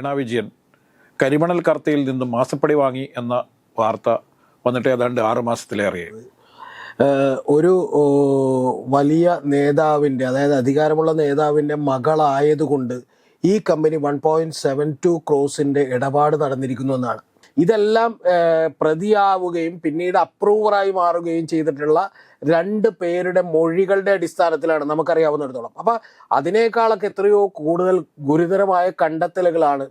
വീണ വിജയൻ കരിമണൽ കർത്തയിൽ നിന്നും മാസപ്പടി വാങ്ങി എന്ന വാർത്ത വന്നിട്ട് ഏതാണ്ട് ആറ് മാസത്തിലേറെയായി ഒരു വലിയ നേതാവിന്റെ അതായത് അധികാരമുള്ള നേതാവിന്റെ മകളായതുകൊണ്ട് ഈ company one point seven two ക്രോസിന്റെ ഇടപാട് നടന്നിരിക്കുന്നു എന്നാണ്. ഇതെല്ലാം പ്രതിയാവുകയും പിന്നീട് അപ്രൂവറായി മാറുകയും ചെയ്തിട്ടുള്ള രണ്ട് പേരുടെ മൊഴികളുടെ അടിസ്ഥാനത്തിലാണ് നമുക്കറിയാവുന്നിടത്തോളം. അപ്പൊ അതിനേക്കാളൊക്കെ എത്രയോ കൂടുതൽ ഗുരുതരമായ കണ്ടെത്തലുകളാണ്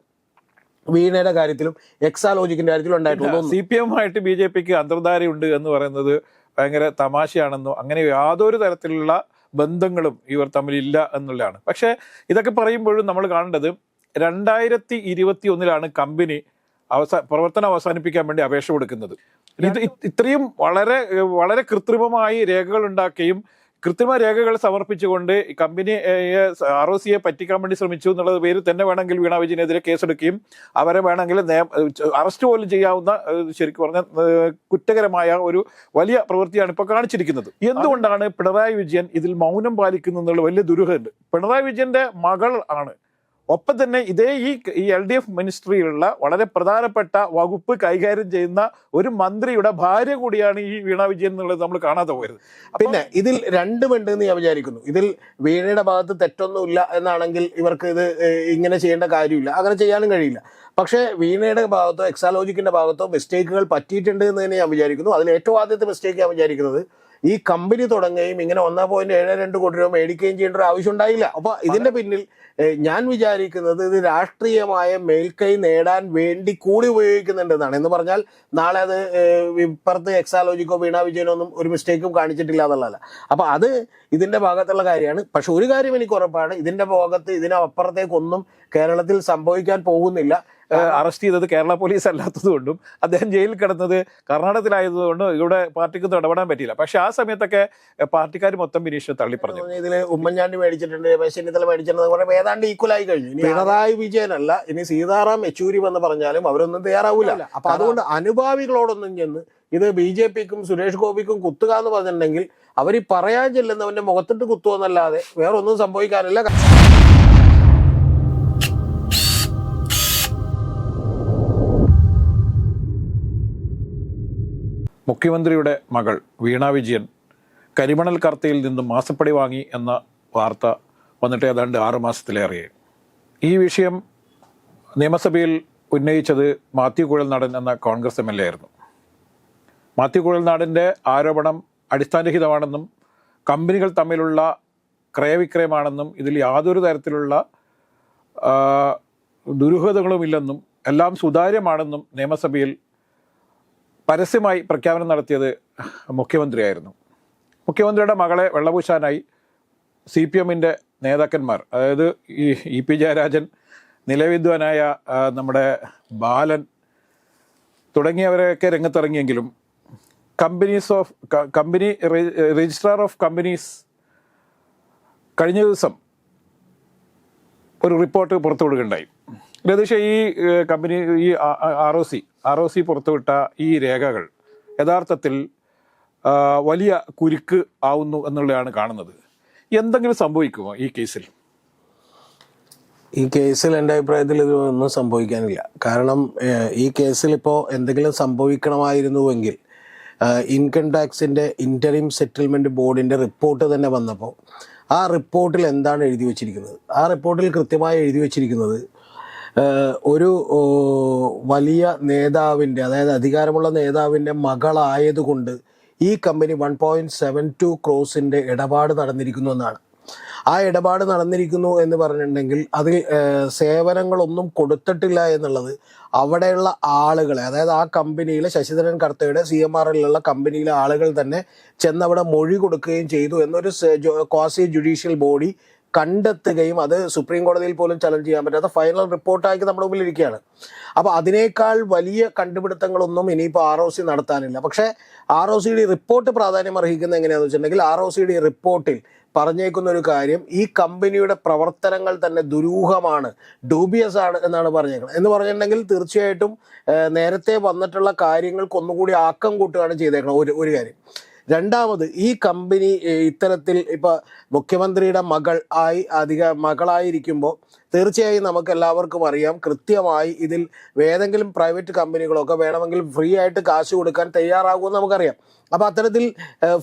വീണയുടെ കാര്യത്തിലും എക്സാലോജിക്കിന്റെ കാര്യത്തിലും ഉണ്ടായിട്ടുള്ളത്. സി പി എമ്മുമായിട്ട് ബി ജെ പിക്ക് അന്തർധാരയുണ്ട് എന്ന് പറയുന്നത് ഭയങ്കര തമാശയാണെന്നോ അങ്ങനെ യാതൊരു തരത്തിലുള്ള ബന്ധങ്ങളും ഇവർ തമ്മിലില്ല എന്നുള്ളതാണ്. പക്ഷേ ഇതൊക്കെ പറയുമ്പോഴും നമ്മൾ കാണേണ്ടത് രണ്ടായിരത്തി ഇരുപത്തി ഒന്നിലാണ് കമ്പനി അവസാ പ്രവർത്തനം അവസാനിപ്പിക്കാൻ വേണ്ടി അപേക്ഷ കൊടുക്കുന്നത്. ഇത് ഇത്രയും വളരെ വളരെ കൃത്രിമമായി രേഖകൾ ഉണ്ടാക്കുകയും കൃത്രിമ രേഖകൾ സമർപ്പിച്ചുകൊണ്ട് കമ്പനി ആർ ഒ സിയെ പറ്റിക്കാൻ വേണ്ടി ശ്രമിച്ചു എന്നുള്ളത് പേര് തന്നെ വേണമെങ്കിൽ വീണ വിജയനെതിരെ കേസെടുക്കുകയും അവരെ വേണമെങ്കിൽ അറസ്റ്റ് പോലും ചെയ്യാവുന്ന ശരിക്കും പറഞ്ഞ കുറ്റകരമായ ഒരു വലിയ പ്രവൃത്തിയാണ് ഇപ്പോൾ കാണിച്ചിരിക്കുന്നത്. എന്തുകൊണ്ടാണ് പിണറായി വിജയൻ ഇതിൽ മൗനം പാലിക്കുന്നു എന്നുള്ള വലിയ ദുരൂഹമുണ്ട് പിണറായി വിജയന്റെ മകൾ ആണ് ഒപ്പം തന്നെ ഇതേ ഈ ഈ എൽ ഡി എഫ് മിനിസ്ട്രിയിലുള്ള വളരെ പ്രധാനപ്പെട്ട വകുപ്പ് കൈകാര്യം ചെയ്യുന്ന ഒരു മന്ത്രിയുടെ ഭാര്യ കൂടിയാണ് ഈ വീണ വിജയൻ എന്നുള്ളത് നമ്മൾ കാണാതെ പോയത്. പിന്നെ ഇതിൽ രണ്ടുമുണ്ട് എന്ന് ഞാൻ വിചാരിക്കുന്നു. ഇതിൽ വീണയുടെ ഭാഗത്ത് തെറ്റൊന്നുമില്ല എന്നാണെങ്കിൽ ഇവർക്ക് ഇത് ഇങ്ങനെ ചെയ്യേണ്ട കാര്യമില്ല. അങ്ങനെ ചെയ്യാനും കഴിയില്ല. പക്ഷേ വീണയുടെ ഭാഗത്തോ എക്സാലോജിക്കിന്റെ ഭാഗത്തോ മിസ്റ്റേക്കുകൾ പറ്റിയിട്ടുണ്ട് എന്ന് തന്നെ ഞാൻ വിചാരിക്കുന്നു. അതിൽ ഏറ്റവും ആദ്യത്തെ മിസ്റ്റേക്ക് ഞാൻ വിചാരിക്കുന്നത് ഈ കമ്പനി തുടങ്ങുകയും ഇങ്ങനെ ഒന്നേ പോയിന്റ് ഏഴ് രണ്ട് കോടി രൂപ മേടിക്കുകയും ചെയ്യേണ്ട ഒരു ആവശ്യം ഉണ്ടായില്ല. അപ്പൊ ഇതിന്റെ പിന്നിൽ ഞാൻ വിചാരിക്കുന്നത് ഇത് രാഷ്ട്രീയമായ മേൽക്കൈ നേടാൻ വേണ്ടി കൂടി ഉപയോഗിക്കുന്നുണ്ടെന്നാണ്. എന്ന് പറഞ്ഞാൽ നാളെ അത് ഇപ്പുറത്ത് എക്സാലോജിക്കോ വീണ വിജയനോ ഒന്നും ഒരു മിസ്റ്റേക്കും കാണിച്ചിട്ടില്ല എന്നുള്ളതല്ല. അപ്പൊ അത് ഇതിന്റെ ഭാഗത്തുള്ള കാര്യമാണ്. പക്ഷെ ഒരു കാര്യം എനിക്ക് ഉറപ്പാണ്. ഇതിന്റെ ഭാഗത്ത് ഇതിനപ്പുറത്തേക്കൊന്നും കേരളത്തിൽ സംഭവിക്കാൻ പോകുന്നില്ല. അറസ്റ്റ് ചെയ്തത് കേരള പോലീസ് അല്ലാത്തതുകൊണ്ടും അദ്ദേഹം ജയിലിൽ കിടന്നത് കർണാടകത്തിലായതുകൊണ്ടും ഇവിടെ പാർട്ടിക്ക് ഇടപെടാൻ പറ്റിയില്ല. പക്ഷെ ആ സമയത്തൊക്കെ പാർട്ടിക്കാർ മൊത്തം ബിനീഷിനെ തള്ളി പറഞ്ഞു ഇതിൽ ഉമ്മൻചാണ്ടി മേടിച്ചിട്ടുണ്ട് ചെന്നിത്തല മേടിച്ചിട്ടുണ്ട് ഏതാണ്ട് ഈക്വൽ ആയി കഴിഞ്ഞു. പിണറായി വിജയനല്ല ഇനി സീതാറാം യെച്ചൂരി എന്ന് പറഞ്ഞാലും അവരൊന്നും തയ്യാറാവൂല. അപ്പൊ അതുകൊണ്ട് അനുഭാവികളോടൊന്നും ചെന്ന് ഇത് ബി ജെ പിക്കും സുരേഷ് ഗോപിക്കും കുത്തുക എന്ന് പറഞ്ഞിട്ടുണ്ടെങ്കിൽ അവർ പറയാൻ ചെല്ലുന്നവന്റെ മുഖത്തിട്ട് കുത്തുക എന്നല്ലാതെ വേറൊന്നും സംഭവിക്കാനില്ല. മുഖ്യമന്ത്രിയുടെ മകൾ വീണ വിജയൻ കരിമണൽ കർത്തയിൽ നിന്നും മാസപ്പടി വാങ്ങി എന്ന വാർത്ത വന്നിട്ട് ഏതാണ്ട് ആറ് മാസത്തിലേറെയായി ഈ വിഷയം നിയമസഭയിൽ ഉന്നയിച്ചത് മാത്യു കുഴൽനാടൻ എന്ന കോൺഗ്രസ് എം എൽ എ ആയിരുന്നു. മാത്യു കുഴൽനാടന്റെ ആരോപണം അടിസ്ഥാനരഹിതമാണെന്നും കമ്പനികൾ തമ്മിലുള്ള ക്രയവിക്രയമാണെന്നും ഇതിൽ യാതൊരു തരത്തിലുള്ള ദുരൂഹതകളുമില്ലെന്നും എല്ലാം സുതാര്യമാണെന്നും നിയമസഭയിൽ പരസ്യമായി പ്രഖ്യാപനം നടത്തിയത് മുഖ്യമന്ത്രിയായിരുന്നു. മുഖ്യമന്ത്രിയുടെ മകളെ വെള്ളപൂശാനായി സി പി എമ്മിന്റെ നേതാക്കന്മാർ അതായത് ഈ ഇ പി ജയരാജൻ നിലവിദ്വാനായ നമ്മുടെ ബാലൻ തുടങ്ങിയവരെയൊക്കെ രംഗത്തിറങ്ങിയെങ്കിലും companies of company registrar of companies കഴിഞ്ഞ ദിവസം ഒരു റിപ്പോർട്ട് പുറത്തു പുറത്തുവിടുകയുണ്ടായി. രതീഷ ഈ കമ്പനി ഈ R O C R O C പുറത്തുവിട്ട ഈ രേഖകൾ യഥാർത്ഥത്തിൽ വലിയ കുരുക്ക് ആവുന്നു എന്നുള്ളതാണ് കാണുന്നത്. എന്തെങ്കിലും സംഭവിക്കുമോ ഈ കേസിൽ? ഈ കേസിൽ എന്റെ അഭിപ്രായത്തിൽ ഇത് ഒന്നും സംഭവിക്കാനില്ല. കാരണം ഈ കേസിൽ ഇപ്പോൾ എന്തെങ്കിലും സംഭവിക്കണമായിരുന്നുവെങ്കിൽ ഇൻകം ടാക്സിന്റെ ഇന്ററിം സെറ്റിൽമെന്റ് ബോർഡിന്റെ റിപ്പോർട്ട് തന്നെ വന്നപ്പോൾ ആ റിപ്പോർട്ടിൽ എന്താണ് എഴുതി വച്ചിരിക്കുന്നത്? ആ റിപ്പോർട്ടിൽ കൃത്യമായി എഴുതി വച്ചിരിക്കുന്നത് ഒരു വലിയ നേതാവിന്റെ അതായത് അധികാരമുള്ള നേതാവിന്റെ മകളായതുകൊണ്ട് ഈ company one point seven two ക്രോസിന്റെ ഇടപാട് നടന്നിരിക്കുന്നു എന്നാണ്. ആ ഇടപാട് നടന്നിരിക്കുന്നു എന്ന് പറഞ്ഞിട്ടുണ്ടെങ്കിൽ അതിൽ സേവനങ്ങളൊന്നും കൊടുത്തിട്ടില്ല എന്നുള്ളത് അവിടെയുള്ള ആളുകളെ അതായത് ആ കമ്പനിയിലെ ശശിധരൻ കർത്തയുടെ സി എം ആർ എല്ലുള്ള കമ്പനിയിലെ ആളുകൾ തന്നെ ചെന്നവിടെ മൊഴി കൊടുക്കുകയും ചെയ്തു എന്നൊരു ക്വാസി ജുഡീഷ്യൽ ബോഡി കണ്ടെത്തുകയും അത് സുപ്രീം കോടതിയിൽ പോലും ചലഞ്ച് ചെയ്യാൻ പറ്റാത്ത ഫൈനൽ റിപ്പോർട്ടായി നമ്മുടെ മുമ്പിൽ ഇരിക്കുകയാണ്. അപ്പോൾ അതിനേക്കാൾ വലിയ കണ്ടുപിടുത്തങ്ങളൊന്നും ഇനിയിപ്പോൾ ആർ ഒ സി നടത്താനില്ല. പക്ഷേ ആർ ഒ സിയുടെ റിപ്പോർട്ട് പ്രാധാന്യം അർഹിക്കുന്ന എങ്ങനെയാണെന്ന് വെച്ചിട്ടുണ്ടെങ്കിൽ ആർ ഒ സിയുടെ റിപ്പോർട്ടിൽ പറഞ്ഞേക്കുന്ന ഒരു കാര്യം ഈ കമ്പനിയുടെ പ്രവർത്തനങ്ങൾ തന്നെ ദുരൂഹമാണ് ഡൂബിയസ് ആണ് എന്നാണ് പറഞ്ഞേക്കുന്നത്. എന്ന് പറഞ്ഞിട്ടുണ്ടെങ്കിൽ തീർച്ചയായിട്ടും നേരത്തെ വന്നിട്ടുള്ള കാര്യങ്ങൾക്ക് ഒന്നുകൂടി ആക്കം കൂട്ടുകയാണ് ചെയ്തേക്കുന്നത്. ഒരു ഒരു കാര്യം. രണ്ടാമത് ഈ കമ്പനി ഇത്തരത്തിൽ ഇപ്പൊ മുഖ്യമന്ത്രിയുടെ മകൾ ആയി അധിക മകളായിരിക്കുമ്പോൾ തീർച്ചയായും നമുക്ക് എല്ലാവർക്കും അറിയാം. കൃത്യമായി ഇതിൽ ഏതെങ്കിലും പ്രൈവറ്റ് കമ്പനികളൊക്കെ വേണമെങ്കിൽ ഫ്രീ ആയിട്ട് കാശ് കൊടുക്കാൻ തയ്യാറാകുമെന്ന് നമുക്കറിയാം. അപ്പൊ അത്തരത്തിൽ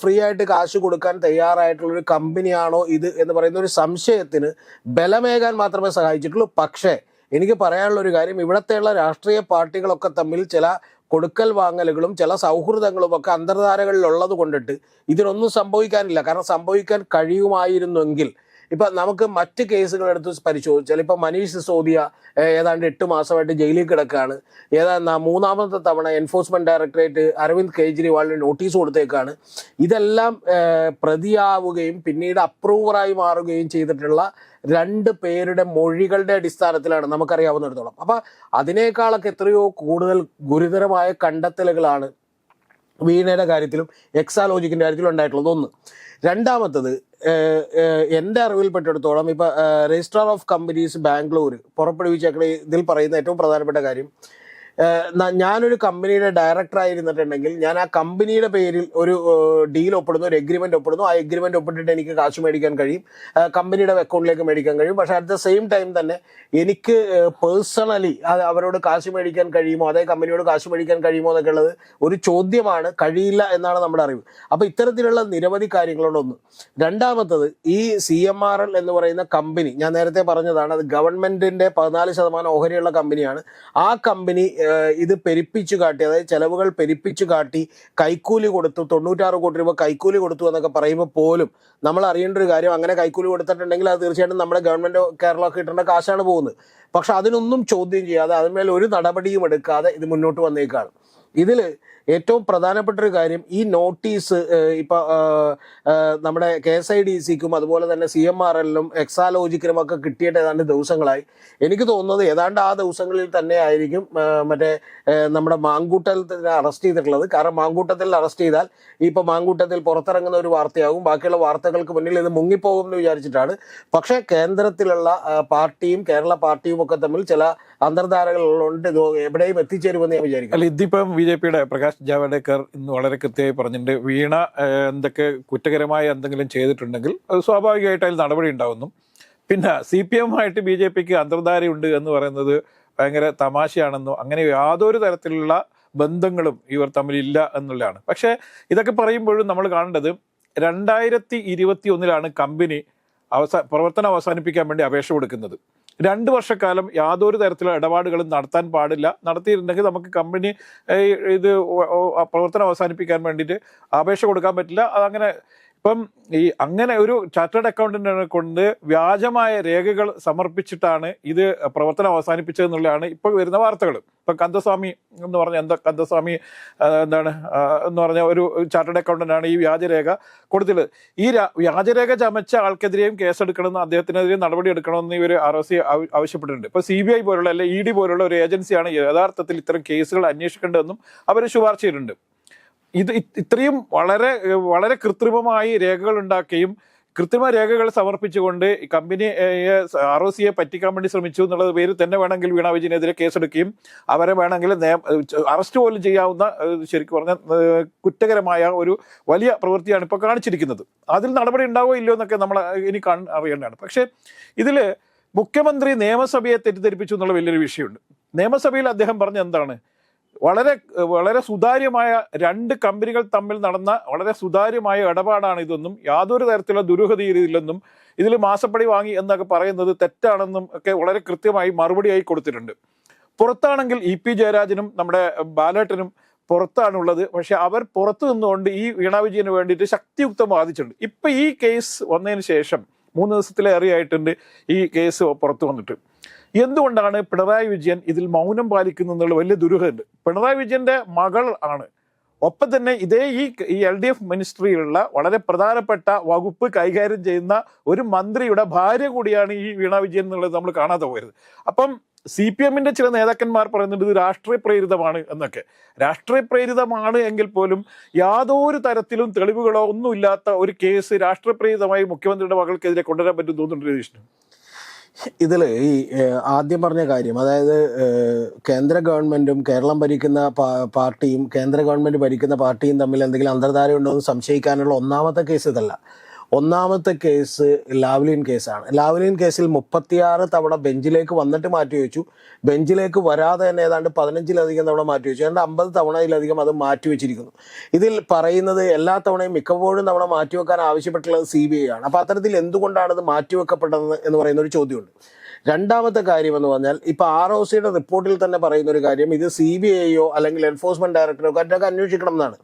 ഫ്രീ ആയിട്ട് കാശ് കൊടുക്കാൻ തയ്യാറായിട്ടുള്ള ഒരു കമ്പനിയാണോ ഇത് എന്ന് പറയുന്ന ഒരു സംശയത്തിന് ബലമേകാൻ മാത്രമേ സഹായിച്ചിട്ടുള്ളൂ. പക്ഷേ എനിക്ക് പറയാനുള്ള ഒരു കാര്യം ഇവിടത്തെയുള്ള രാഷ്ട്രീയ പാർട്ടികളൊക്കെ തമ്മിൽ ചില കൊടുക്കൽ വാങ്ങലുകളും ചില സൗഹൃദങ്ങളും ഒക്കെ അന്തർധാരകളിൽ ഉള്ളത് കൊണ്ടിട്ട് ഇതിനൊന്നും സംഭവിക്കാനില്ല. കാരണം സംഭവിക്കാൻ കഴിയുമായിരുന്നെങ്കിൽ ഇപ്പൊ നമുക്ക് മറ്റ് കേസുകൾ എടുത്ത് പരിശോധിച്ചാൽ ഇപ്പൊ മനീഷ് സിസോദിയ ഏതാണ്ട് എട്ട് മാസമായിട്ട് ജയിലിൽ കിടക്കാണ് ഏതാണ്ട് മൂന്നാമത്തെ തവണ എൻഫോഴ്സ്മെന്റ് ഡയറക്ടറേറ്റ് അരവിന്ദ് കെജ്രിവാളിന് നോട്ടീസ് കൊടുത്തേക്കാണ്. ഇതെല്ലാം പ്രതിയാവുകയും പിന്നീട് അപ്രൂവറായി മാറുകയും ചെയ്തിട്ടുള്ള രണ്ട് പേരുടെ മൊഴികളുടെ അടിസ്ഥാനത്തിലാണ് നമുക്കറിയാവുന്നിടത്തോളം. അപ്പൊ അതിനേക്കാളൊക്കെ എത്രയോ കൂടുതൽ ഗുരുതരമായ കണ്ടെത്തലുകളാണ് വീണയുടെ കാര്യത്തിലും എക്സാലോജിക്കിന്റെ കാര്യത്തിലും ഉണ്ടായിട്ടുള്ളത് ഒന്ന്. രണ്ടാമത്തത് എന്റെ അറിവിൽപ്പെട്ടിടത്തോളം ഇപ്പോൾ രജിസ്ട്രാർ ഓഫ് കമ്പനീസ് ബാംഗ്ലൂർ പുറപ്പെടുവിച്ചേക്കുന്ന ഇതിൽ പറയുന്ന ഏറ്റവും പ്രധാനപ്പെട്ട കാര്യം ഞാനൊരു കമ്പനിയുടെ ഡയറക്ടർ ആയിരുന്നിട്ടുണ്ടെങ്കിൽ ഞാൻ ആ കമ്പനിയുടെ പേരിൽ ഒരു ഡീൽ ഒപ്പിടുന്നു ഒരു എഗ്രിമെന്റ് ഒപ്പിടുന്നു. ആ എഗ്രിമെന്റ് ഒപ്പിട്ടിട്ട് എനിക്ക് കാശ് മേടിക്കാൻ കഴിയും. കമ്പനിയുടെ അക്കൗണ്ടിലേക്ക് മേടിക്കാൻ കഴിയും. പക്ഷെ അറ്റ് ദ സെയിം ടൈം തന്നെ എനിക്ക് പേഴ്സണലി അവരോട് കാശ് മേടിക്കാൻ കഴിയുമോ അതേ കമ്പനിയോട് കാശ് മേടിക്കാൻ കഴിയുമോ എന്നൊക്കെ ഉള്ളത് ഒരു ചോദ്യമാണ്. കഴിയില്ല എന്നാണ് നമ്മുടെ അറിവ്. അപ്പൊ ഇത്തരത്തിലുള്ള നിരവധി കാര്യങ്ങളുണ്ട് ഒന്ന്. രണ്ടാമത്തത് ഈ സി എം ആർ എൽ എന്ന് പറയുന്ന കമ്പനി ഞാൻ നേരത്തെ പറഞ്ഞതാണ് അത് ഗവൺമെന്റിന്റെ പതിനാല് ശതമാനം ഓഹരിയുള്ള കമ്പനിയാണ്. ആ കമ്പനി ഇത് പെരുപ്പിച്ചു കാട്ടി അതായത് ചെലവുകൾ പെരുപ്പിച്ചു കാട്ടി കൈക്കൂലി കൊടുത്തു തൊണ്ണൂറ്റാറ് കോടി രൂപ കൈക്കൂലി കൊടുത്തു എന്നൊക്കെ പറയുമ്പോൾ പോലും നമ്മൾ അറിയേണ്ട ഒരു കാര്യം അങ്ങനെ കൈക്കൂലി കൊടുത്തിട്ടുണ്ടെങ്കിൽ അത് തീർച്ചയായിട്ടും നമ്മുടെ ഗവൺമെന്റ് കേരളമൊക്കെ കിട്ടേണ്ട കാശാണ് പോകുന്നത്. പക്ഷെ അതിനൊന്നും ചോദ്യം ചെയ്യാതെ അതിന്മേൽ ഒരു നടപടിയും എടുക്കാതെ ഇത് മുന്നോട്ട് വന്നേക്കാണ്. ഇതിൽ ഏറ്റവും പ്രധാനപ്പെട്ട ഒരു കാര്യം ഈ നോട്ടീസ് ഇപ്പൊ ഏഹ്, ഏഹ്, നമ്മുടെ കെ എസ് ഐ ഡി സിക്കും അതുപോലെ തന്നെ സി എം ആർ എല്ലിനും എക്സാലോജിക്കിനും ഒക്കെ കിട്ടിയിട്ട് ഏതാണ്ട് ദിവസങ്ങളായി. എനിക്ക് തോന്നുന്നത് ഏതാണ്ട് ആ ദിവസങ്ങളിൽ തന്നെ ആയിരിക്കും മറ്റേ നമ്മുടെ മാങ്കൂട്ടത്തിൽ അറസ്റ്റ് ചെയ്തിട്ടുള്ളത്. കാരണം മാങ്കൂട്ടത്തിൽ അറസ്റ്റ് ചെയ്താൽ ഇപ്പൊ മാങ്കൂട്ടത്തിൽ പുറത്തിറങ്ങുന്ന ഒരു വാർത്തയാകും. ബാക്കിയുള്ള വാർത്തകൾക്ക് മുന്നിൽ ഇത് മുങ്ങിപ്പോകും എന്ന് വിചാരിച്ചിട്ടാണ്. പക്ഷേ കേന്ദ്രത്തിലുള്ള പാർട്ടിയും കേരള പാർട്ടിയും ഒക്കെ തമ്മിൽ ചില അന്തർധാരകളുണ്ട്. എവിടെയും എത്തിച്ചേരുമെന്ന് ഞാൻ വിചാരിക്കും അല്ല ഇതിപ്പം ബി ജെ പിയുടെ പ്രകാശ് ജാവ്ദേക്കർ ഇന്ന് വളരെ കൃത്യമായി പറഞ്ഞിട്ടുണ്ട്. വീണ എന്തൊക്കെ കുറ്റകരമായ എന്തെങ്കിലും ചെയ്തിട്ടുണ്ടെങ്കിൽ അത് സ്വാഭാവികമായിട്ട് അതിൽ നടപടി ഉണ്ടാവുന്നു. പിന്നെ സി പി എമ്മുമായിട്ട് ബി ജെ പിക്ക് അന്തർധാരയുണ്ട് എന്ന് പറയുന്നത് ഭയങ്കര തമാശയാണെന്നോ അങ്ങനെ യാതൊരു തരത്തിലുള്ള ബന്ധങ്ങളും ഇവർ തമ്മിലില്ല എന്നുള്ളതാണ്. പക്ഷേ ഇതൊക്കെ പറയുമ്പോഴും നമ്മൾ കാണേണ്ടത് രണ്ടായിരത്തി ഇരുപത്തി ഒന്നിലാണ് കമ്പനി അവസാ പ്രവർത്തനം അവസാനിപ്പിക്കാൻ വേണ്ടി അപേക്ഷ കൊടുക്കുന്നത്. രണ്ട് വർഷക്കാലം യാതൊരു തരത്തിലുള്ള ഇടപാടുകളും നടത്താൻ പാടില്ല. നടത്തിയിട്ടുണ്ടെങ്കിൽ നമുക്ക് കമ്പനി ഇത് പ്രവർത്തനം അവസാനിപ്പിക്കാൻ വേണ്ടിയിട്ട് അപേക്ഷ കൊടുക്കാൻ പറ്റില്ല. അതങ്ങനെ ഇപ്പം ഈ അങ്ങനെ ഒരു ചാർട്ടേഡ് അക്കൗണ്ടന്റിനെ കൊണ്ട് വ്യാജമായ രേഖകൾ സമർപ്പിച്ചിട്ടാണ് ഇത് പ്രവർത്തനം അവസാനിപ്പിച്ചതെന്നുള്ളതാണ് ഇപ്പോൾ വരുന്ന വാർത്തകൾ ഇപ്പൊ കന്തസ്വാമി എന്ന് പറഞ്ഞ എന്താ കന്തസ്വാമി എന്താണ് എന്ന് പറഞ്ഞ ഒരു ചാർട്ടേഡ് അക്കൗണ്ടന്റാണ് ഈ വ്യാജരേഖ കൊടുത്തിട്ടുള്ളത്. ഈ വ്യാജരേഖ ചമച്ച ആൾക്കെതിരെയും കേസെടുക്കണമെന്ന് അദ്ദേഹത്തിനെതിരെ നടപടി എടുക്കണമെന്ന് ഇവർ ആർ ഒ സി ആവശ്യപ്പെട്ടിട്ടുണ്ട്. ഇപ്പൊ സി ബി ഐ പോലുള്ള അല്ലെ ഇ ഡി പോലുള്ള ഒരു ഏജൻസിയാണ് യഥാർത്ഥത്തിൽ ഇത്തരം കേസുകൾ അന്വേഷിക്കേണ്ടതെന്നും അവർ ശുപാർശ ചെയ്തിട്ടുണ്ട്. ഇത് ഇത് ഇത്രയും വളരെ വളരെ കൃത്രിമമായി രേഖകൾ ഉണ്ടാക്കുകയും കൃത്രിമ രേഖകൾ സമർപ്പിച്ചുകൊണ്ട് കമ്പനി ആർ ഒ സിയെ പറ്റിക്കാൻ വേണ്ടി ശ്രമിച്ചു എന്നുള്ളത് പേര് തന്നെ വേണമെങ്കിൽ വീണ വിജയനെതിരെ കേസെടുക്കുകയും അവരെ വേണമെങ്കിൽ അറസ്റ്റ് പോലും ചെയ്യാവുന്ന ശരിക്കും പറഞ്ഞ കുറ്റകരമായ ഒരു വലിയ പ്രവൃത്തിയാണ് ഇപ്പോൾ കാണിച്ചിരിക്കുന്നത്. അതിൽ നടപടി ഉണ്ടാവുമോ ഇല്ലയോ എന്നൊക്കെ നമ്മൾ ഇനി കാൺ അറിയേണ്ടതാണ്. പക്ഷേ ഇതിൽ മുഖ്യമന്ത്രി നിയമസഭയെ തെറ്റിദ്ധരിപ്പിച്ചു എന്നുള്ള വലിയൊരു വിഷയമുണ്ട്. നിയമസഭയിൽ അദ്ദേഹം പറഞ്ഞ എന്താണ്? വളരെ വളരെ സുതാര്യമായ രണ്ട് കമ്പനികൾ തമ്മിൽ നടന്ന വളരെ സുതാര്യമായ ഇടപാടാണ് ഇതൊന്നും യാതൊരു തരത്തിലുള്ള ദുരൂഹതയില്ലെന്നും ഇതിൽ മാസപ്പടി വാങ്ങി എന്നൊക്കെ പറയുന്നത് തെറ്റാണെന്നും ഒക്കെ വളരെ കൃത്യമായി മറുപടിയായി കൊടുത്തിട്ടുണ്ട്. പുറത്താണെങ്കിൽ ഇ പി ജയരാജനും നമ്മുടെ ബാലേട്ടനും പുറത്താണുള്ളത്. പക്ഷെ അവർ പുറത്തു നിന്നുകൊണ്ട് ഈ വീണ വിജയന് വേണ്ടിയിട്ട് ശക്തിയുക്തം വാദിച്ചിട്ടുണ്ട്. ഇപ്പൊ ഈ കേസ് വന്നതിന് ശേഷം മൂന്ന് ദിവസത്തിലേറെ ആയിട്ടുണ്ട് ഈ കേസ് പുറത്തു വന്നിട്ട്. എന്തുകൊണ്ടാണ് പിണറായി വിജയൻ ഇതിൽ മൗനം പാലിക്കുന്നു എന്നുള്ള വലിയ ദുരൂഹമുണ്ട് പിണറായി വിജയന്റെ മകൾ ആണ്. ഒപ്പം തന്നെ ഇതേ ഈ എൽ ഡി എഫ് മിനിസ്ട്രിയിലുള്ള വളരെ പ്രധാനപ്പെട്ട വകുപ്പ് കൈകാര്യം ചെയ്യുന്ന ഒരു മന്ത്രിയുടെ ഭാര്യ കൂടിയാണ് ഈ വീണ വിജയൻ എന്നുള്ളത് നമ്മൾ കാണാതെ പോയത്. അപ്പം സി പി എമ്മിന്റെ ചില നേതാക്കന്മാർ പറയുന്നുണ്ട് ഇത് രാഷ്ട്രീയ പ്രേരിതമാണ് എന്നൊക്കെ. രാഷ്ട്രീയ പ്രേരിതമാണ് എങ്കിൽ പോലും യാതൊരു തരത്തിലും തെളിവുകളോ ഒന്നുമില്ലാത്ത ഒരു കേസ് രാഷ്ട്രീയ പ്രേരിതമായി മുഖ്യമന്ത്രിയുടെ മകൾക്കെതിരെ കൊണ്ടുവരാൻ പറ്റും തോന്നുന്നുണ്ട് രതീഷിന്? ഇതിൽ ഈ ആദ്യം പറഞ്ഞ കാര്യം അതായത് കേന്ദ്ര ഗവൺമെന്റും കേരളം ഭരിക്കുന്ന പാർട്ടിയും കേന്ദ്ര ഗവൺമെന്റ് ഭരിക്കുന്ന പാർട്ടിയും തമ്മിൽ എന്തെങ്കിലും അന്തർധാര ഉണ്ടോ എന്ന് സംശയിക്കാനുള്ള ഒന്നാമത്തെ കേസ് ഇതല്ല. ഒന്നാമത്തെ കേസ് ലാവ്ലിൻ കേസാണ്. ലാവ്ലിൻ കേസിൽ മുപ്പത്തിയാറ് തവണ ബെഞ്ചിലേക്ക് വന്നിട്ട് മാറ്റി വെച്ചു. ബെഞ്ചിലേക്ക് വരാതെ തന്നെ ഏതാണ്ട് പതിനഞ്ചിലധികം തവണ മാറ്റി വെച്ചു. ഏതാണ്ട് അമ്പത് തവണയിലധികം അത് മാറ്റി വെച്ചിരിക്കുന്നു. ഇതിൽ പറയുന്നത് എല്ലാ തവണയും മിക്കപ്പോഴും തവണ മാറ്റിവെക്കാൻ ആവശ്യപ്പെട്ടുള്ളത് സി ബി ഐ ആണ്. അപ്പോൾ അത്തരത്തിൽ എന്തുകൊണ്ടാണ് ഇത് മാറ്റിവെക്കപ്പെട്ടത് എന്ന് പറയുന്ന ഒരു ചോദ്യമുണ്ട്. രണ്ടാമത്തെ കാര്യം എന്ന് പറഞ്ഞാൽ ഇപ്പൊ ആർ ഒ സിയുടെ റിപ്പോർട്ടിൽ തന്നെ പറയുന്ന ഒരു കാര്യം ഇത് സി ബി ഐയോ അല്ലെങ്കിൽ എൻഫോഴ്സ്മെന്റ് ഡയറക്ടറോ ഒക്കെ അന്വേഷിക്കണം എന്നാണ്.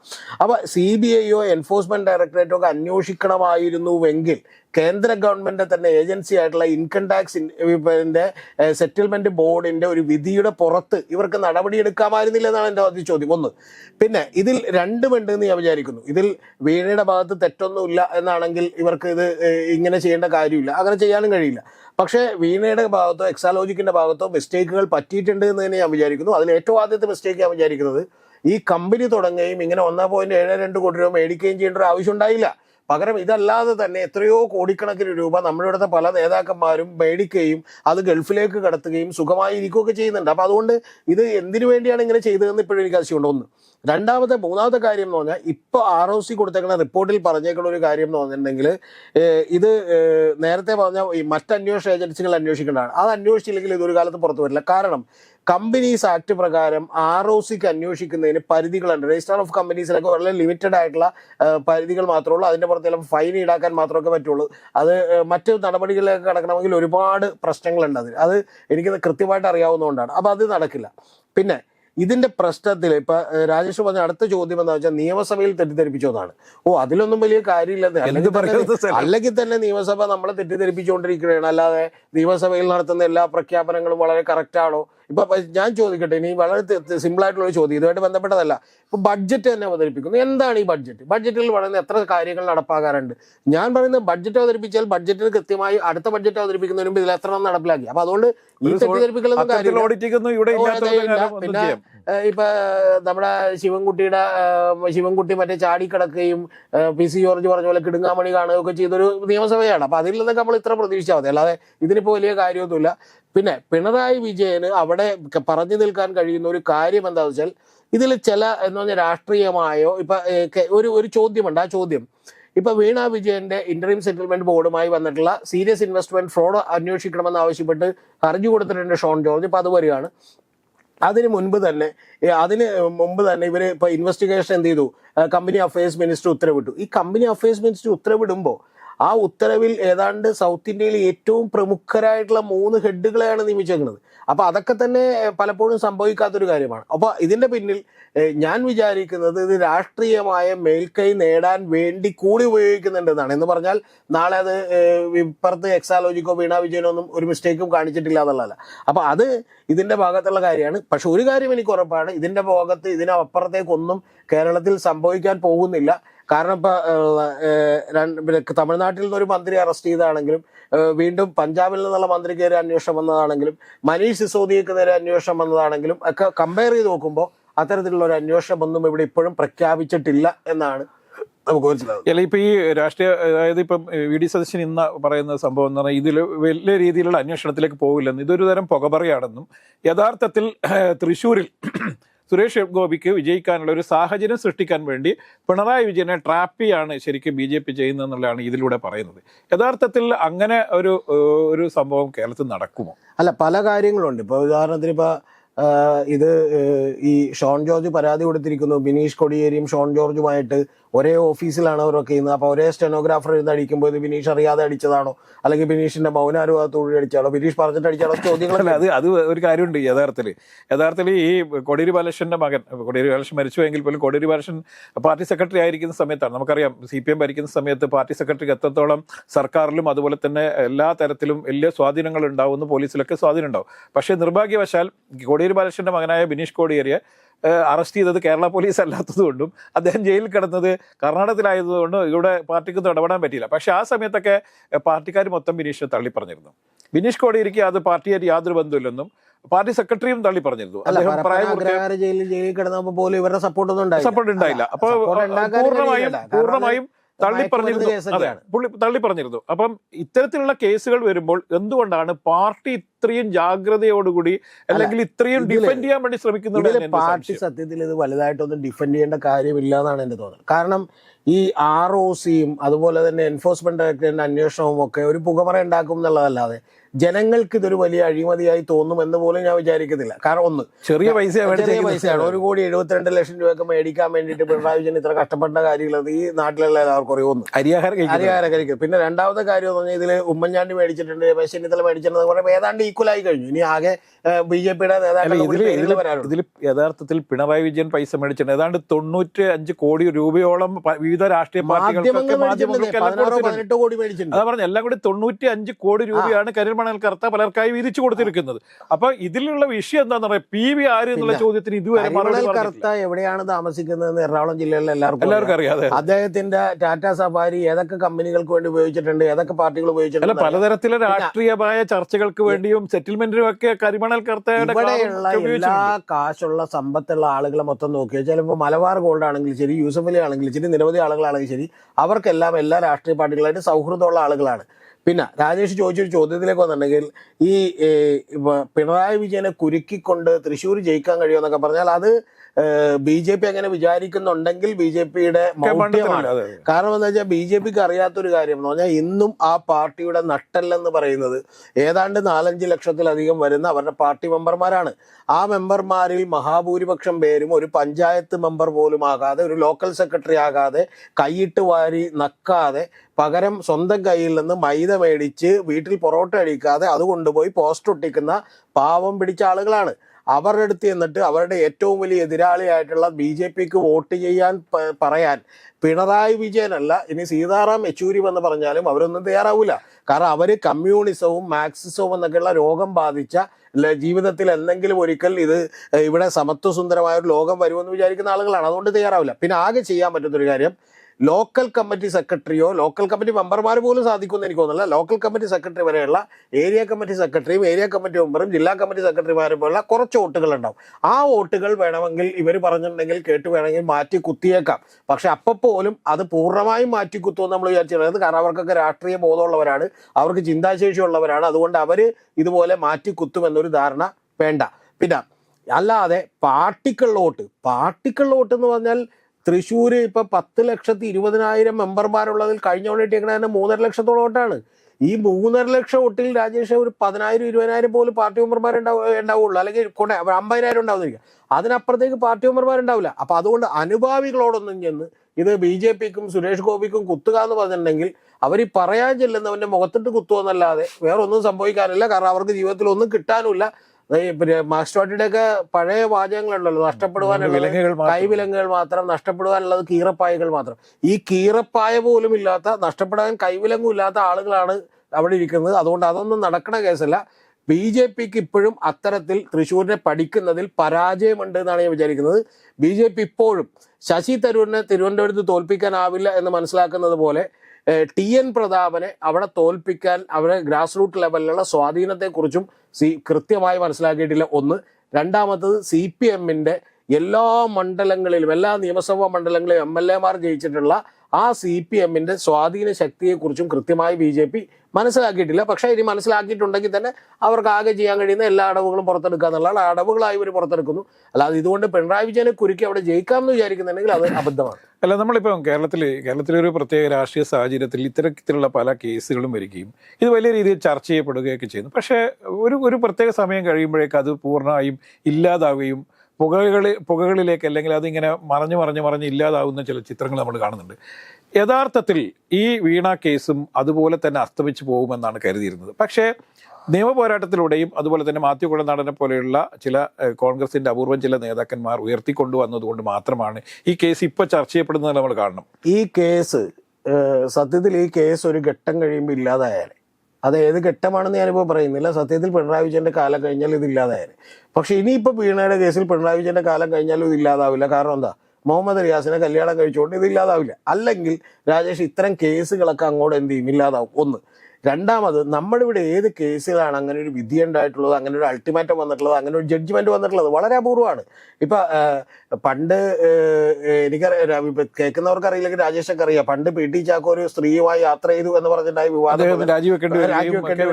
അപ്പൊ സി ബി ഐയോ എൻഫോഴ്സ്മെന്റ് ഡയറക്ടറേറ്റ് ഒക്കെ അന്വേഷിക്കണമായിരുന്നുവെങ്കിൽ കേന്ദ്ര ഗവൺമെന്റ് തന്നെ ഏജൻസി ആയിട്ടുള്ള ഇൻകം ടാക്സ് സെറ്റിൽമെന്റ് ബോർഡിന്റെ ഒരു വിധിയുടെ പുറത്ത് ഇവർക്ക് നടപടിയെടുക്കാമായിരുന്നില്ല എന്നാണ് എന്റെ ആദ്യ ചോദ്യം. ഒന്ന്. പിന്നെ ഇതിൽ രണ്ടുമുണ്ട് എന്ന് ഞാൻ വിചാരിക്കുന്നു. ഇതിൽ വീണയുടെ ഭാഗത്ത് തെറ്റൊന്നുമില്ല എന്നാണെങ്കിൽ ഇവർക്ക് ഇത് ഇങ്ങനെ ചെയ്യേണ്ട കാര്യമില്ല. അങ്ങനെ ചെയ്യാനും കഴിയില്ല. പക്ഷേ വീണയുടെ ഭാഗത്തോ എക്സാലോജിക്കിന്റെ ഭാഗത്തോ മിസ്റ്റേക്കുകൾ പറ്റിയിട്ടുണ്ട് എന്ന് തന്നെ ഞാൻ വിചാരിക്കുന്നു. അതിൽ ഏറ്റവും ആദ്യത്തെ മിസ്റ്റേക്ക് ഞാൻ വിചാരിക്കുന്നത് ഈ കമ്പനി തുടങ്ങുകയും ഇങ്ങനെ ഒന്നേ പോയിന്റ് ഏഴ് രണ്ട് കോടി രൂപ മേടിക്കുകയും ചെയ്യേണ്ട ഒരു ആവശ്യം ഉണ്ടായില്ല. പകരം ഇതല്ലാതെ തന്നെ എത്രയോ കോടിക്കണക്കിന് രൂപ നമ്മുടെ ഇവിടുത്തെ പല നേതാക്കന്മാരും മേടിക്കുകയും അത് ഗൾഫിലേക്ക് കടത്തുകയും സുഖമായി ഇരിക്കുകയൊക്കെ ചെയ്യുന്നുണ്ട്. അപ്പൊ അതുകൊണ്ട് ഇത് എന്തിനു വേണ്ടിയാണ് ഇങ്ങനെ ചെയ്തതെന്ന് ഇപ്പോഴും എനിക്ക് അതിശയമുണ്ട്. ഒന്ന് രണ്ടാമത്തെ മൂന്നാമത്തെ കാര്യം എന്ന് പറഞ്ഞാൽ ഇപ്പൊ ആർ ഒ സി കൊടുത്തേക്കുന്ന റിപ്പോർട്ടിൽ പറഞ്ഞേക്കുന്ന ഒരു കാര്യം എന്ന് പറഞ്ഞിട്ടുണ്ടെങ്കിൽ ഇത് നേരത്തെ പറഞ്ഞ ഈ മറ്റ് ഏജൻസികൾ അന്വേഷിക്കേണ്ടതാണ്. അത് അന്വേഷിച്ചില്ലെങ്കിൽ ഇതൊരു കാലത്ത് പുറത്തു വരില്ല. കാരണം കമ്പനീസ് ആക്ട് പ്രകാരം ആർ ഒ സിക്ക് അന്വേഷിക്കുന്നതിന് പരിധികളുണ്ട് രജിസ്റ്റർ ഓഫ് കമ്പനീസിലൊക്കെ വളരെ ലിമിറ്റഡ് ആയിട്ടുള്ള പരിധികൾ മാത്രമേ ഉള്ളൂ. അതിന്റെ പുറത്ത് ചിലപ്പോൾ ഫൈൻ ഈടാക്കാൻ മാത്രമേ പറ്റുള്ളൂ. അത് മറ്റ് നടപടികളിലേക്ക് കടക്കണമെങ്കിൽ ഒരുപാട് പ്രശ്നങ്ങളുണ്ട് അതിൽ. അത് എനിക്കത് കൃത്യമായിട്ട് അറിയാവുന്നതുകൊണ്ടാണ്. അപ്പോൾ അത് നടക്കില്ല. പിന്നെ ഇതിന്റെ പ്രശ്നത്തിൽ ഇപ്പൊ രാജേഷ് പറഞ്ഞ അടുത്ത ചോദ്യം എന്താ വെച്ചാൽ നിയമസഭയിൽ തെറ്റിദ്ധരിപ്പിച്ചതാണ് ഓ അതിലൊന്നും വലിയ കാര്യമില്ലെന്ന്. അല്ലെങ്കിൽ തന്നെ- അല്ലെങ്കിൽ തന്നെ നിയമസഭ നമ്മളെ തെറ്റിദ്ധരിപ്പിച്ചുകൊണ്ടിരിക്കുകയാണ്. അല്ലാതെ നിയമസഭയിൽ നടത്തുന്ന എല്ലാ പ്രഖ്യാപനങ്ങളും വളരെ കറക്റ്റ് ആണോ? ഇപ്പൊ ഞാൻ ചോദിക്കട്ടെ ഇനി വളരെ സിമ്പിൾ ആയിട്ടുള്ള ഒരു ചോദ്യം ഇതുമായിട്ട് ബന്ധപ്പെട്ടതല്ല. ഇപ്പൊ ബഡ്ജറ്റ് തന്നെ അവതരിപ്പിക്കുന്നു. എന്താണ് ഈ ബഡ്ജറ്റ് ബഡ്ജറ്റിൽ പറയുന്ന എത്ര കാര്യങ്ങൾ നടപ്പാകാറുണ്ട്? ഞാൻ പറയുന്ന ബഡ്ജറ്റ് അവതരിപ്പിച്ചാൽ ബഡ്ജറ്റിന് കൃത്യമായി അടുത്ത ബഡ്ജറ്റ് അവതരിപ്പിക്കുന്നതിന് മുമ്പ് ഇതിൽ എത്ര നടപ്പിലാക്കി? അപ്പൊ അതുകൊണ്ട് ഈ തെറ്റിദ്ധരിപ്പിക്കലൊന്നും. കാലം പിന്നെ ഇപ്പൊ നമ്മുടെ ശിവൻകുട്ടിയുടെ ശിവൻകുട്ടി മറ്റേ ചാടിക്കിടക്കുകയും പി സി ജോർജ് പറഞ്ഞ പോലെ കിടുങ്ങാമണി കാണുകയൊക്കെ ചെയ്തൊരു നിയമസഭയാണ്. അപ്പൊ അതിൽ നിന്നൊക്കെ നമ്മൾ ഇത്ര പ്രതീക്ഷിച്ചാൽ മതി. അല്ലാതെ ഇതിനിപ്പോ വലിയ കാര്യമൊന്നുമില്ല. പിന്നെ പിണറായി വിജയന് അവിടെ പറഞ്ഞു നിൽക്കാൻ കഴിയുന്ന ഒരു കാര്യം എന്താണെന്ന് വെച്ചാൽ ഇതിൽ ചില എന്ന് പറഞ്ഞാൽ രാഷ്ട്രീയമായോ ഇപ്പൊ ഒരു ഒരു ചോദ്യമുണ്ട്. ആ ചോദ്യം ഇപ്പൊ വീണ വിജയന്റെ ഇന്റർവ്യൂ സെറ്റിൽമെന്റ് ബോർഡുമായി വന്നിട്ടുള്ള സീരിയസ് ഇൻവെസ്റ്റ്മെന്റ് ഫ്രോഡ് അന്വേഷിക്കണമെന്ന് ആവശ്യപ്പെട്ട് ഹർജി കൊടുത്തിട്ടുണ്ട് ഷോൺ ജോർജ്. ഇപ്പൊ അത് വരികയാണ്. അതിന് മുൻപ് തന്നെ അതിന് മുമ്പ് തന്നെ ഇവർ ഇപ്പൊ ഇൻവെസ്റ്റിഗേഷൻ എന്ത് ചെയ്തു? കമ്പനി അഫയേഴ്സ് മിനിസ്റ്റർ ഉത്തരവിട്ടു. ഈ കമ്പനി അഫയേഴ്സ് മിനിസ്റ്റർ ഉത്തരവിടുമ്പോൾ ആ ഉത്തരവിൽ ഏതാണ്ട് സൗത്ത് ഇന്ത്യയിൽ ഏറ്റവും പ്രമുഖരായിട്ടുള്ള മൂന്ന് ഹെഡുകളെയാണ് നിയമിച്ചേക്കുന്നത്. അപ്പൊ അതൊക്കെ തന്നെ പലപ്പോഴും സംഭവിക്കാത്തൊരു കാര്യമാണ്. അപ്പൊ ഇതിന്റെ പിന്നിൽ ഞാൻ വിചാരിക്കുന്നത് ഇത് രാഷ്ട്രീയമായ മേൽക്കൈ നേടാൻ വേണ്ടി കൂടി ഉപയോഗിക്കുന്നുണ്ടെന്നാണ്. എന്ന് പറഞ്ഞാൽ നാളെ അത് ഇപ്പുറത്ത് എക്സാലോജിക്കോ വീണ വിജയനോ ഒന്നും ഒരു മിസ്റ്റേക്കും കാണിച്ചിട്ടില്ല എന്നുള്ളതല്ല. അപ്പൊ അത് ഇതിന്റെ ഭാഗത്തുള്ള കാര്യമാണ്. പക്ഷെ ഒരു കാര്യം എനിക്ക് ഉറപ്പാണ് ഇതിന്റെ ഭാഗത്ത് ഇതിനപ്പുറത്തേക്കൊന്നും കേരളത്തിൽ സംഭവിക്കാൻ പോകുന്നില്ല. കാരണം ഇപ്പൊ പിന്നെ തമിഴ്നാട്ടിൽ നിന്ന് ഒരു മന്ത്രി അറസ്റ്റ് ചെയ്താണെങ്കിലും വീണ്ടും പഞ്ചാബിൽ നിന്നുള്ള മന്ത്രിക്ക് നേരെ അന്വേഷണം വന്നതാണെങ്കിലും മനീഷ് സിസോദിയക്ക് നേരെ അന്വേഷണം വന്നതാണെങ്കിലും ഒക്കെ കമ്പയർ ചെയ്ത് നോക്കുമ്പോൾ അത്തരത്തിലുള്ള ഒരു അന്വേഷണം ഒന്നും ഇവിടെ ഇപ്പോഴും പ്രഖ്യാപിച്ചിട്ടില്ല എന്നാണ് നമുക്ക് മനസ്സിലാവുന്നത്. അല്ല ഇപ്പൊ ഈ രാഷ്ട്രീയ അതായത് ഇപ്പം വി ഡി സതീശൻ ഇന്ന് പറയുന്ന സംഭവം എന്ന് പറഞ്ഞാൽ ഇതിൽ വലിയ രീതിയിലുള്ള അന്വേഷണത്തിലേക്ക് പോകില്ലെന്നും ഇതൊരു തരം പുകപറയാണെന്നും യഥാർത്ഥത്തിൽ തൃശ്ശൂരിൽ സുരേഷ് ഗോപിക്ക് വിജയിക്കാനുള്ള ഒരു സാഹചര്യം സൃഷ്ടിക്കാൻ വേണ്ടി പിണറായി വിജയനെ ട്രാപ്പ് ചെയ്യാണ് ശരിക്കും ബി ജെ പി ചെയ്യുന്നതെന്നുള്ളതാണ് ഇതിലൂടെ പറയുന്നത്. യഥാർത്ഥത്തിൽ അങ്ങനെ ഒരു ഒരു സംഭവം കേരളത്തിൽ നടക്കുമോ? അല്ല പല കാര്യങ്ങളുണ്ട്. ഇപ്പോൾ ഉദാഹരണത്തിന് ഇപ്പൊ ആ, ഇത് ഈ ഷോൺ ജോർജ് പരാതി കൊടുത്തിരിക്കുന്നു. ബിനീഷ് കൊടിയേരിയും ഷോൺ ജോർജുമായിട്ട് ഒരേ ഓഫീസിലാണ് അവരൊക്കെ ചെയ്യുന്നത് അപ്പൊ ഒരേ സ്റ്റെനോഗ്രാഫർ ഇരുന്ന് അടിക്കുമ്പോൾ ഇത് ബിനീഷ് അറിയാതെ അടിച്ചതാണോ? അല്ലെങ്കിൽ ബിനീഷിന്റെ മൗനാനുവാദത്തോടെ അടിച്ചാണോ ബിനീഷ് പറഞ്ഞിട്ട് അടിച്ചാണോ ചോദ്യങ്ങളല്ല അത് അത് ഒരു കാര്യമുണ്ട് യഥാർത്ഥത്തിൽ. യഥാർത്ഥത്തിൽ ഈ കൊടിയേരി ബാലകൃഷ്ണന്റെ മകൻ കൊടിയേരി ബാലകൃഷ്ണൻ മരിച്ചുവെങ്കിൽ പോലും കൊടിയേരി ബാലകൃഷ്ണൻ പാർട്ടി സെക്രട്ടറി ആയിരിക്കുന്ന സമയത്താണ്. നമുക്കറിയാം സി പി എം ഭരിക്കുന്ന സമയത്ത് പാർട്ടി സെക്രട്ടറിക്ക് എത്രത്തോളം സർക്കാരിലും അതുപോലെ തന്നെ എല്ലാ തരത്തിലും വലിയ സ്വാധീനങ്ങൾ ഉണ്ടാവുന്നു പോലീസിലൊക്കെ സ്വാധീനം ഉണ്ടാവും. പക്ഷേ നിർഭാഗ്യവശാൽ കോടിയേരി ബാലകൃഷ്ണന്റെ മകനായ ബിനീഷ് കോടിയേരിയെ അറസ്റ്റ് ചെയ്തത് കേരള പോലീസ് അല്ലാത്തതുകൊണ്ടും അദ്ദേഹം ജയിലിൽ കിടന്നത് കർണാടകത്തിലായതുകൊണ്ടും ഇവിടെ പാർട്ടിക്ക് ഇടപെടാൻ പറ്റിയില്ല. പക്ഷേ ആ സമയത്തൊക്കെ പാർട്ടിക്കാർ മൊത്തം ബിനീഷിനെ തള്ളി പറഞ്ഞിരുന്നു ബിനീഷ് കോടിയേരിക്ക് അത് പാർട്ടിയായിട്ട് യാതൊരു ബന്ധമില്ലെന്നും പാർട്ടി സെക്രട്ടറിയും തള്ളി പറഞ്ഞിരുന്നു ജയിലിൽ കിടന്നപ്പോൾ പോലും ഇവരുടെ സപ്പോർട്ട് ഉണ്ടായില്ല. സപ്പോർട്ട് ഉണ്ടായില്ല. അപ്പോൾ പൂർണമായും പൂർണമായും തള്ളി പറഞ്ഞിരുന്നു. അതെ പുള്ളി തള്ളി പറഞ്ഞിരുന്നു. അപ്പം ഇത്തരത്തിലുള്ള കേസുകൾ വരുമ്പോൾ എന്തുകൊണ്ടാണ് പാർട്ടി ഇത്രയും ജാഗ്രതയോടുകൂടി അല്ലെങ്കിൽ ഇത്രയും ഡിഫെൻഡ് ചെയ്യാൻ വേണ്ടി ശ്രമിക്കുന്നത് പാർട്ടി സത്യത്തിൽ ഇത് വലുതായിട്ടൊന്നും ഡിഫെൻഡ് ചെയ്യേണ്ട കാര്യമില്ല എന്നാണ് എന്റെ തോന്നുന്നത് കാരണം ഈ ആർ ഒ സിയും അതുപോലെ തന്നെ എൻഫോഴ്സ്മെന്റ് ഡയറക്ടറേറ്റിന്റെ അന്വേഷണവും ഒക്കെ ഒരു പുകമറ ഉണ്ടാക്കും എന്നുള്ളതല്ലാതെ ജനങ്ങൾക്ക് ഇതൊരു വലിയ അഴിമതിയായി തോന്നുമെന്ന് പോലും ഞാൻ വിചാരിക്കുന്നില്ല കാരണം ഒന്ന് ചെറിയ പൈസ ചെറിയ പൈസയാണ്. ഒരു കോടി എഴുപത്തിരണ്ട് ലക്ഷം രൂപയൊക്കെ മേടിക്കാൻ വേണ്ടിയിട്ട് പിണറായി വിജയൻ ഇത്ര കഷ്ടപ്പെട്ട കാര്യങ്ങൾ ഈ നാട്ടിലുള്ള എല്ലാവർക്കും അറിയുമെന്ന് അരിയാഹാരം കഴിക്കുന്നത്. അധികാര കഴിക്കും പിന്നെ രണ്ടാമത്തെ കാര്യം എന്ന് പറഞ്ഞാൽ ഇതിൽ ഉമ്മൻചാണ്ടി മേടിച്ചിട്ടുണ്ട് രമേശ് ചെന്നിത്തല മേടിച്ചിട്ടുണ്ട് പറയുമ്പോൾ ഏതാണ്ട് ഈക്വൽ ആയി കഴിഞ്ഞു. ഇനി ആകെ ബി ജെ പിയുടെ നേതാക്കൾ ഇതിൽ യഥാർത്ഥത്തിൽ പിണറായി വിജയൻ പൈസ മേടിച്ചിട്ടുണ്ട്. ഏതാണ്ട് തൊണ്ണൂറ്റി അഞ്ച് കോടി രൂപയോളം വിവിധ രാഷ്ട്രീയ പതിനെട്ടോ കോടി അതാ പറഞ്ഞ എല്ലാം കൂടി തൊണ്ണൂറ്റി അഞ്ച് കോടി രൂപയാണ് കരിമണൽ കർത്ത പലർക്കായി വിധിച്ചു കൊടുത്തിരിക്കുന്നത്. അപ്പൊ ഇതിലുള്ള വിഷയം എന്താന്ന് പറയാ? പി വി ആര് എന്നുള്ള ചോദ്യത്തിന് ഇതുവരെ. കറുത്ത എവിടെയാണ് താമസിക്കുന്നതെന്ന് എറണാകുളം ജില്ലയിലെ എല്ലാവർക്കും എല്ലാവർക്കും അറിയാം. അറിയാതെ അദ്ദേഹത്തിന്റെ ടാറ്റ സഫാരി ഏതൊക്കെ കമ്പനികൾക്ക് വേണ്ടി ഉപയോഗിച്ചിട്ടുണ്ട് ഏതൊക്കെ പാർട്ടികൾ ഉപയോഗിച്ചിട്ടുണ്ട് പലതരത്തിലെ രാഷ്ട്രീയമായ ചർച്ചകൾക്ക് വേണ്ടിയും സെറ്റിൽമെന്റിനും ഒക്കെ കരിമണൽ കർത്തയുടെ എല്ലാ കാശുള്ള സമ്പത്തുള്ള ആളുകളെ മൊത്തം നോക്കിയാൽ ചിലപ്പോൾ മലബാർ ഗോൾഡ് ആണെങ്കിലും ശരി യൂസഫ് അലി ആണെങ്കിലും ശരി നിരവധി ആളുകളാണെങ്കിലും ശരി അവർക്കെല്ലാം എല്ലാ രാഷ്ട്രീയ പാർട്ടികളായിട്ട് സൗഹൃദമുള്ള ആളുകളാണ്. പിന്നെ രാജേഷ് ചോദിച്ചൊരു ചോദ്യത്തിലേക്ക് വന്നിട്ടുണ്ടെങ്കിൽ ഈ പിണറായി വിജയനെ കുരുക്കിക്കൊണ്ട് തൃശ്ശൂർ ജയിക്കാൻ കഴിയുമെന്നൊക്കെ പറഞ്ഞാൽ അത് ബി ജെ പി അങ്ങനെ വിചാരിക്കുന്നുണ്ടെങ്കിൽ ബി ജെ പിയുടെ മൗഢ്യമാണ്. കാരണം എന്താ വെച്ചാൽ ബി ജെ പിക്ക് അറിയാത്തൊരു കാര്യം എന്ന് പറഞ്ഞാൽ ഇന്നും ആ പാർട്ടിയുടെ നട്ടെല്ലെന്ന് പറയുന്നത് ഏതാണ്ട് നാലഞ്ച് ലക്ഷത്തിലധികം വരുന്ന അവരുടെ പാർട്ടി മെമ്പർമാരാണ്. ആ മെമ്പർമാരിൽ മഹാഭൂരിപക്ഷം പേരും ഒരു പഞ്ചായത്ത് മെമ്പർ പോലും ആകാതെ ഒരു ലോക്കൽ സെക്രട്ടറി ആകാതെ കൈയിട്ട് വാരി നക്കാതെ പകരം സ്വന്തം കയ്യിൽ നിന്ന് മൈദ മേടിച്ച് വീട്ടിൽ പൊറോട്ട അടിക്കാതെ അത് കൊണ്ടുപോയി പോസ്റ്റ് ഒട്ടിക്കുന്ന പാവം പിടിച്ച ആളുകളാണ്. അവരുടെ അടുത്ത് ചെന്നിട്ട് അവരുടെ ഏറ്റവും വലിയ എതിരാളിയായിട്ടുള്ള ബി ജെ പിക്ക് വോട്ട് ചെയ്യാൻ പറയാൻ പിണറായി വിജയനല്ല ഇനി സീതാറാം യെച്ചൂരി എന്ന് പറഞ്ഞാലും അവരൊന്നും തയ്യാറാവില്ല കാരണം അവർ കമ്മ്യൂണിസവും മാർക്സിസവും എന്നൊക്കെയുള്ള രോഗം ബാധിച്ച ജീവിതത്തിൽ എന്തെങ്കിലും ഒരിക്കൽ ഇത് ഇവിടെ സമത്വസുന്ദരമായ ഒരു ലോകം വരുമെന്ന് വിചാരിക്കുന്ന ആളുകളാണ്. അതുകൊണ്ട് തയ്യാറാവില്ല പിന്നെ ആകെ ചെയ്യാൻ പറ്റുന്നൊരു കാര്യം ലോക്കൽ കമ്മിറ്റി സെക്രട്ടറിയോ ലോക്കൽ കമ്മിറ്റി മെമ്പർമാർ പോലും സാധിക്കുമെന്ന് എനിക്ക് തോന്നുന്നില്ല. ലോക്കൽ കമ്മിറ്റി സെക്രട്ടറി വരെയുള്ള ഏരിയ കമ്മിറ്റി സെക്രട്ടറിയും ഏരിയ കമ്മിറ്റി മെമ്പറും ജില്ലാ കമ്മിറ്റി സെക്രട്ടറിമാരും പോലുള്ള കുറച്ച് വോട്ടുകൾ ഉണ്ടാവും ആ വോട്ടുകൾ വേണമെങ്കിൽ ഇവർ പറഞ്ഞിട്ടുണ്ടെങ്കിൽ കേട്ട് വേണമെങ്കിൽ മാറ്റി കുത്തിയേക്കാം. പക്ഷെ അപ്പോൾ പോലും അത് പൂർണമായും മാറ്റി കുത്തുമെന്ന് നമ്മൾ വിചാരിച്ചിരുന്നത്. കാരണം അവർക്കൊക്കെ രാഷ്ട്രീയ ബോധമുള്ളവരാണ്. അവർക്ക് ചിന്താശേഷി ഉള്ളവരാണ് അതുകൊണ്ട് അവർ ഇതുപോലെ മാറ്റി കുത്തുമെന്നൊരു ധാരണ വേണ്ട. പിന്നെ അല്ലാതെ പാർട്ടിക്കുള്ള വോട്ട് പാർട്ടിക്കുള്ള വോട്ട് എന്ന് പറഞ്ഞാൽ തൃശ്ശൂര് ഇപ്പൊ പത്ത് ലക്ഷത്തി ഇരുപതിനായിരം മെമ്പർമാരുള്ളതിൽ കഴിഞ്ഞ തവണ കിട്ടിയേക്കണ തന്നെ മൂന്നര ലക്ഷത്തോളം വോട്ടാണ് ഈ മൂന്നര ലക്ഷം വോട്ടിൽ രാജേഷ് ഒരു പതിനായിരം ഇരുപതിനായിരം പോലും പാർട്ടി മെമ്പർമാർ ഉണ്ടാവുള്ളൂ. അല്ലെങ്കിൽ കൊണ്ട അമ്പതിനായിരം ഉണ്ടാവുന്നിരിക്കുക അതിനപ്പുറത്തേക്ക് പാർട്ടി മെമ്പർമാരുണ്ടാവില്ല. അപ്പൊ അതുകൊണ്ട് അനുഭാവികളോടൊന്നും ചെന്ന് ഇത് ബി ജെ പിക്കും സുരേഷ് ഗോപിക്കും കുത്തുക എന്ന് പറഞ്ഞിട്ടുണ്ടെങ്കിൽ അവർ ഈ പറയാൻ ചെല്ലുന്നവന്റെ മുഖത്തിട്ട് കുത്തുവെന്നല്ലാതെ വേറെ ഒന്നും സംഭവിക്കാനില്ല. കാരണം അവർക്ക് ജീവിതത്തിൽ ഒന്നും കിട്ടാനുമില്ല. പിന്നെ മാസ്റ്റോട്ടിയുടെ ഒക്കെ പഴയ വാചകങ്ങളുണ്ടല്ലോ നഷ്ടപ്പെടുവാനുള്ള. കൈവിലങ്ങുകൾ മാത്രം നഷ്ടപ്പെടുവാനുള്ളത് കീറപ്പായകൾ മാത്രം. ഈ കീറപ്പായ പോലും ഇല്ലാത്ത നഷ്ടപ്പെടാൻ കൈവിലങ്ങും ഇല്ലാത്ത ആളുകളാണ് അവിടെ ഇരിക്കുന്നത്. അതുകൊണ്ട് അതൊന്നും നടക്കണ കേസല്ല. ബി ജെ പിക്ക് ഇപ്പോഴും അത്തരത്തിൽ തൃശ്ശൂരിനെ പഠിക്കുന്നതിൽ പരാജയമുണ്ട് എന്നാണ് ഞാൻ വിചാരിക്കുന്നത്. ബി ജെ പി ഇപ്പോഴും ശശി തരൂരിനെ തിരുവനന്തപുരത്ത് തോൽപ്പിക്കാനാവില്ല എന്ന് മനസ്സിലാക്കുന്നത് പോലെ ടി എൻ പ്രതാപനെ അവിടെ തോൽപ്പിക്കാൻ അവരെ ഗ്രാസ് റൂട്ട് ലെവലിലുള്ള സ്വാധീനത്തെക്കുറിച്ചും സി കൃത്യമായി മനസ്സിലാക്കിയിട്ടില്ല. ഒന്ന്. രണ്ടാമത്തത് സി പി എമ്മിന്റെ എല്ലാ മണ്ഡലങ്ങളിലും എല്ലാ നിയമസഭാ മണ്ഡലങ്ങളിലും എം എൽ എമാർ ജയിച്ചിട്ടുള്ള ആ സി പി എമ്മിന്റെ സ്വാധീന ശക്തിയെക്കുറിച്ചും കൃത്യമായി ബി ജെ പി മനസ്സിലാക്കിയിട്ടില്ല. പക്ഷെ ഇനി മനസ്സിലാക്കിയിട്ടുണ്ടെങ്കിൽ തന്നെ അവർക്ക് ആകെ ചെയ്യാൻ കഴിയുന്ന എല്ലാ അടവുകളും പുറത്തെടുക്കുക എന്നുള്ളതാണ്. അടവുകളായി ഇവർ പുറത്തെടുക്കുന്നു. അല്ലാതെ ഇതുകൊണ്ട് പിണറായി വിജയനെ കുരുക്കി അവിടെ ജയിക്കാമെന്ന് വിചാരിക്കുന്നുണ്ടെങ്കിൽ അത് അബദ്ധമാണ്. അല്ല നമ്മളിപ്പം കേരളത്തിൽ കേരളത്തിലെ ഒരു പ്രത്യേക രാഷ്ട്രീയ സാഹചര്യത്തിൽ ഇത്തരത്തിലുള്ള പല കേസുകളും വരികയും ഇത് വലിയ രീതിയിൽ ചർച്ച ചെയ്യപ്പെടുകയൊക്കെ ചെയ്യുന്നു. പക്ഷേ ഒരു ഒരു പ്രത്യേക സമയം കഴിയുമ്പോഴേക്കും അത് പൂർണമായും ഇല്ലാതാവുകയും പുകകളിൽ പുകകളിലേക്ക് അല്ലെങ്കിൽ അതിങ്ങനെ മറഞ്ഞു മറഞ്ഞു മറഞ്ഞ് ഇല്ലാതാവുന്ന ചില ചിത്രങ്ങൾ നമ്മൾ കാണുന്നുണ്ട്. യഥാർത്ഥത്തിൽ ഈ വീണ കേസും അതുപോലെ തന്നെ അസ്തമിച്ചു പോകുമെന്നാണ് കരുതിയിരുന്നത്. പക്ഷേ നിയമ പോരാട്ടത്തിലൂടെയും അതുപോലെ തന്നെ മാത്യു കുഴനാടനെ പോലെയുള്ള ചില കോൺഗ്രസിന്റെ അപൂർവം ചില നേതാക്കന്മാർ ഉയർത്തിക്കൊണ്ടുവന്നതുകൊണ്ട് മാത്രമാണ് ഈ കേസ് ഇപ്പോൾ ചർച്ച ചെയ്യപ്പെടുന്നത് നമ്മൾ കാണണം. ഈ കേസ് സത്യത്തിൽ ഈ കേസ് ഒരു ഘട്ടം കഴിയുമ്പോൾ ഇല്ലാതായാലേ. അത് ഏത് ഘട്ടമാണെന്ന് ഞാനിപ്പോൾ പറയുന്നില്ല. സത്യത്തിൽ പിണറായി വിജയന്റെ കാലം കഴിഞ്ഞാൽ ഇത് പക്ഷേ ഇനിയിപ്പോൾ വീണയുടെ കേസിൽ പിണറായി വിജയന്റെ കാലം കഴിഞ്ഞാലും ഇതില്ലാതാവില്ല കാരണം എന്താ? മുഹമ്മദ് റിയാസിനെ കല്യാണം കഴിച്ചുകൊണ്ട് ഇതില്ലാതാവില്ല അല്ലെങ്കിൽ രാജേഷ് ഇത്തരം കേസുകളൊക്കെ അങ്ങോട്ട് എന്ത് ചെയ്യും? ഇല്ലാതാവും. ഒന്ന്. രണ്ടാമത് നമ്മുടെ ഇവിടെ ഏത് കേസിലാണ് അങ്ങനെ ഒരു വിധി ഉണ്ടായിട്ടുള്ളത് അങ്ങനെ ഒരു അൾട്ടിമേറ്റം വന്നിട്ടുള്ളത് അങ്ങനെ ഒരു ജഡ്ജ്മെന്റ് വന്നിട്ടുള്ളത് വളരെ അപൂർവമാണ്. ഇപ്പൊ പണ്ട് എനിക്ക് കേൾക്കുന്നവർക്ക് അറിയില്ലെങ്കിൽ രാജേഷൊക്കെ അറിയാം. പണ്ട് പി ടി ചാക്കോ ഒരു സ്ത്രീയുമായി യാത്ര ചെയ്തു എന്ന് പറഞ്ഞിട്ടുണ്ടായി വിവാദം രാജിവെക്കേണ്ടി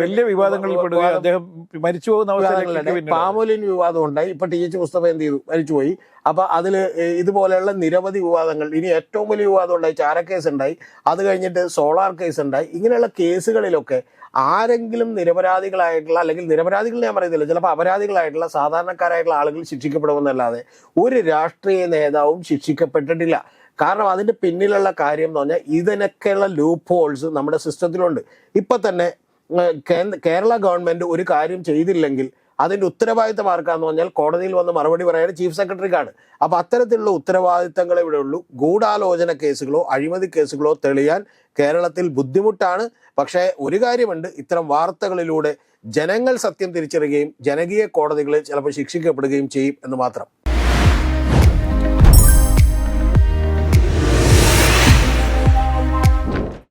വലിയ വിവാദങ്ങളിൽ അദ്ദേഹം മരിച്ചു പോകുന്ന പാമോലിൻ വിവാദം ഉണ്ടായി ഇപ്പൊ ടി എച്ച് മുസ്തഫ എന്ത് ചെയ്തു? മരിച്ചുപോയി. അപ്പൊ അതിൽ ഇതുപോലെയുള്ള നിരവധി വിവാദങ്ങൾ ഇനി ഏറ്റവും വലിയ വിവാദം ഉണ്ടായി ചാരക്കേസ് ഉണ്ടായി അത് കഴിഞ്ഞിട്ട് സോളാർ കേസ് ഉണ്ടായി ഇങ്ങനെയുള്ള കേസുകളിലൊക്കെ ആരെങ്കിലും നിരപരാധികളായിട്ടുള്ള അല്ലെങ്കിൽ നിരപരാധികൾ ഞാൻ പറയുന്നില്ല ചിലപ്പോൾ അപരാധികളായിട്ടുള്ള സാധാരണക്കാരായിട്ടുള്ള ആളുകൾ ശിക്ഷിക്കപ്പെടുമെന്നല്ലാതെ ഒരു രാഷ്ട്രീയ നേതാവും ശിക്ഷിക്കപ്പെട്ടിട്ടില്ല. കാരണം അതിന്റെ പിന്നിലുള്ള കാര്യം എന്ന് പറഞ്ഞാൽ ഇതിനൊക്കെയുള്ള ലൂപ്പ് ഹോൾസ് നമ്മുടെ സിസ്റ്റത്തിലുണ്ട് ഇപ്പം തന്നെ കേരള ഗവൺമെന്റ് ഒരു കാര്യം ചെയ്തില്ലെങ്കിൽ അതിന്റെ ഉത്തരവാദിത്തം ആർക്കാന്ന് പറഞ്ഞാൽ കോടതിയിൽ വന്ന് മറുപടി പറയാൻ ചീഫ് സെക്രട്ടറിക്കാണ്. അപ്പൊ അത്തരത്തിലുള്ള ഉത്തരവാദിത്തങ്ങൾ ഇവിടെ ഉള്ളൂ ഗൂഢാലോചന കേസുകളോ അഴിമതി കേസുകളോ തെളിയാൻ കേരളത്തിൽ ബുദ്ധിമുട്ടാണ്. പക്ഷേ ഒരു കാര്യമുണ്ട്. ഇത്തരം വാർത്തകളിലൂടെ ജനങ്ങൾ സത്യം തിരിച്ചറിയുകയും ജനകീയ കോടതികളിൽ ചിലപ്പോൾ ശിക്ഷിക്കപ്പെടുകയും ചെയ്യും എന്ന് മാത്രം.